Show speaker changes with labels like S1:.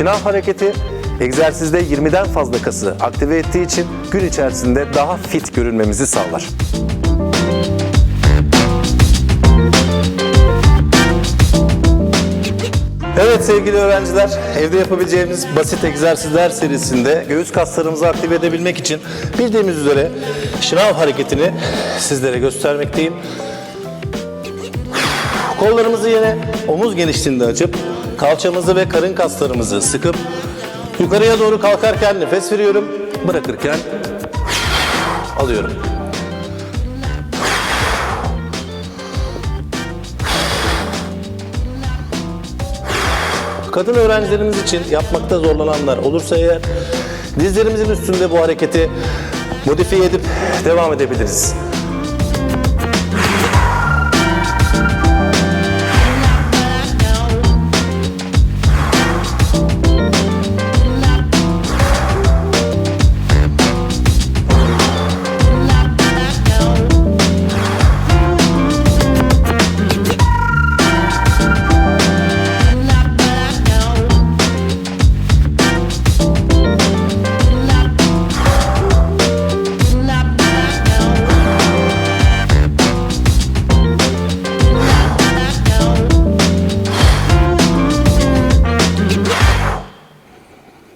S1: Şınav hareketi egzersizde 20'den fazla kası aktive ettiği için gün içerisinde daha fit görünmemizi sağlar. Evet sevgili öğrenciler, evde yapabileceğimiz basit egzersizler serisinde göğüs kaslarımızı aktive edebilmek için bildiğimiz üzere şınav hareketini sizlere göstermekteyim. Kollarımızı yine omuz genişliğinde açıp kalçamızı ve karın kaslarımızı sıkıp yukarıya doğru kalkarken nefes veriyorum, bırakırken alıyorum. Kadın öğrencilerimiz için yapmakta zorlananlar olursa eğer dizlerimizin üstünde bu hareketi modifiye edip devam edebiliriz.